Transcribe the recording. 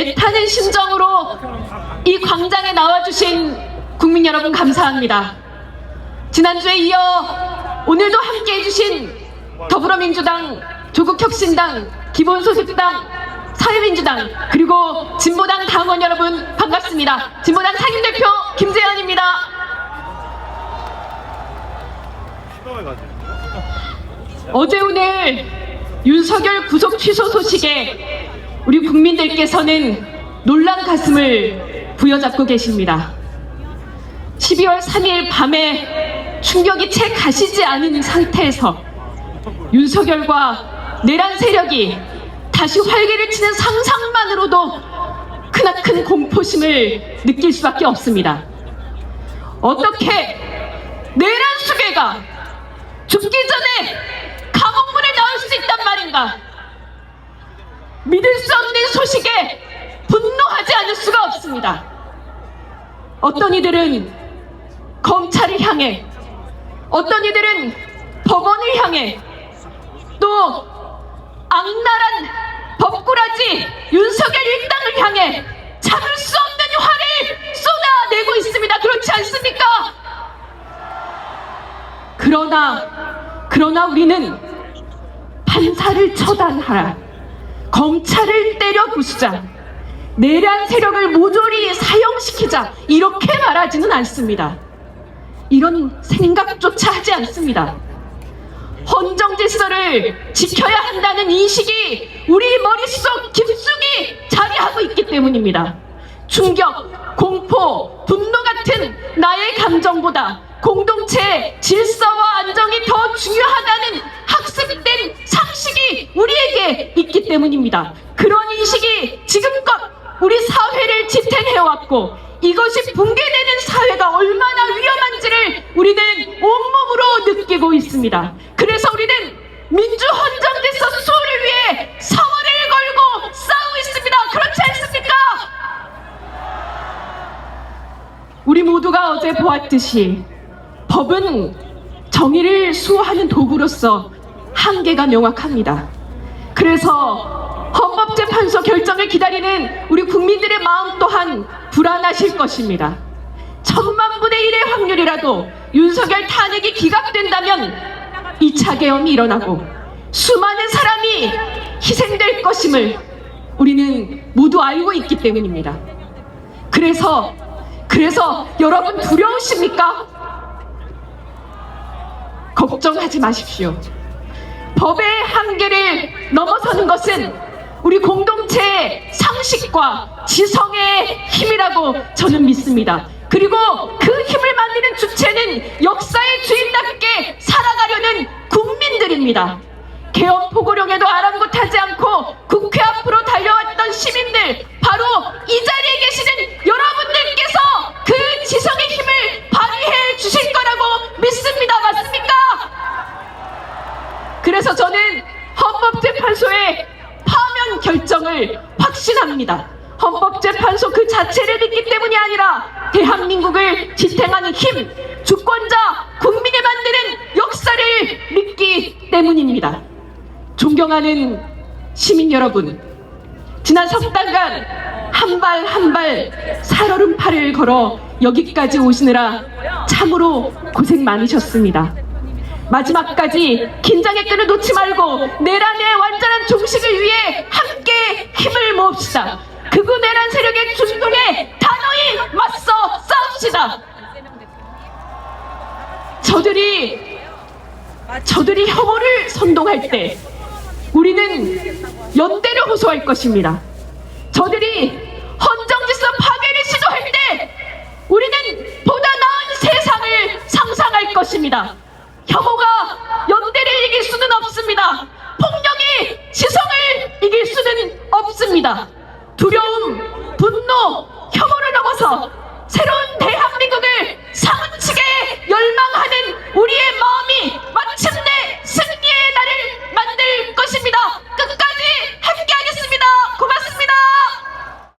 애타는 심정으로 이 광장에 나와주신 국민 여러분 감사합니다. 지난주에 이어 오늘도 함께 해주신 더불어민주당, 조국혁신당, 기본소득당, 사회민주당, 그리고 진보당 당원 여러분 반갑습니다. 진보당 상임대표 김재현입니다. 어제 오늘 윤석열 구속 취소 소식에 우리 국민들께서는 놀란 가슴을 부여잡고 계십니다. 12월 3일 밤에 충격이 채 가시지 않은 상태에서 윤석열과 내란 세력이 다시 활개를 치는 상상만으로도 크나큰 공포심을 느낄 수밖에 없습니다. 어떻게 내란 수괴가 죽기 전에 감옥문에 나올 수 있단 말인가? 믿을 수 없는 소식에 분노하지 않을 수가 없습니다. 어떤 이들은 검찰을 향해, 어떤 이들은 법원을 향해, 또 악랄한 법꾸라지 윤석열 일당을 향해 참을 수 없는 화를 쏟아내고 있습니다. 그렇지 않습니까? 그러나 그러나 우리는 판사를 처단하라 검찰을 때려 부수자. 내란 세력을 모조리 사형시키자. 이렇게 말하지는 않습니다. 이런 생각조차 하지 않습니다. 헌정 질서를 지켜야 한다는 인식이 우리 머릿속 깊숙이 자리하고 있기 때문입니다. 충격, 공포, 분노 같은 나의 감정보다 공동체 질서와 안정이 더 중요하다는 학습된 상식이 우리 에게 있기 때문입니다. 그런 인식이 지금껏 우리 사회를 지탱해왔고 이것이 붕괴되는 사회가 얼마나 위험한지를 우리는 온몸으로 느끼고 있습니다. 그래서 우리는 민주 헌정제서 수호를 위해 사활을 걸고 싸우고 있습니다. 그렇지 않습니까? 우리 모두가 어제 보았듯이 법은 정의를 수호하는 도구로서 한계가 명확합니다. 그래서 헌법재판소 결정을 기다리는 우리 국민들의 마음 또한 불안하실 것입니다. 천만 분의 일의 확률이라도 윤석열 탄핵이 기각된다면 2차 계엄이 일어나고 수많은 사람이 희생될 것임을 우리는 모두 알고 있기 때문입니다. 그래서 그래서 여러분 두려우십니까? 걱정하지 마십시오. 법의 한계를 넘어서는 것은 우리 공동체의 상식과 지성의 힘이라고 저는 믿습니다. 그리고 그 힘을 만드는 주체는 역사의 주인답게 살아가려는 국민들입니다. 개헌 포고령에도 아랑곳하지 않고 국회 앞으로 달려왔던 시민들 바로 이 자리에 계시는 여러분들께서 그 지성의 힘을 발휘해 주실 거라고 믿습니다. 맞습니까? 그래서 저는 헌법재판소의 파면 결정을 확신합니다. 헌법재판소 그 자체를 믿기 때문이 아니라 대한민국을 지탱하는 힘, 주권자, 국민이 만드는 역사를 믿기 때문입니다. 존경하는 시민 여러분, 지난 석 달간 한 발 한 발 살얼음팔을 걸어 여기까지 오시느라 참으로 고생 많으셨습니다. 마지막까지 긴장의 끈을 놓지 말고 내란의 완전한 종식을 위해 함께 힘을 모읍시다. 극우 내란 세력의 준동에 단호히 맞서 싸웁시다. 저들이 저들이 혐오를 선동할 때 우리는 연대를 호소할 것입니다. 저들이 헌정질서 파괴를 시도할 때 우리는 보다 나은 세상을 상상할 것입니다. 혐오가 연대를 이길 수는 없습니다. 폭력이 지성을 이길 수는 없습니다. 두려움, 분노, 혐오를 넘어서 새로운 대한민국을 사무치게 열망하는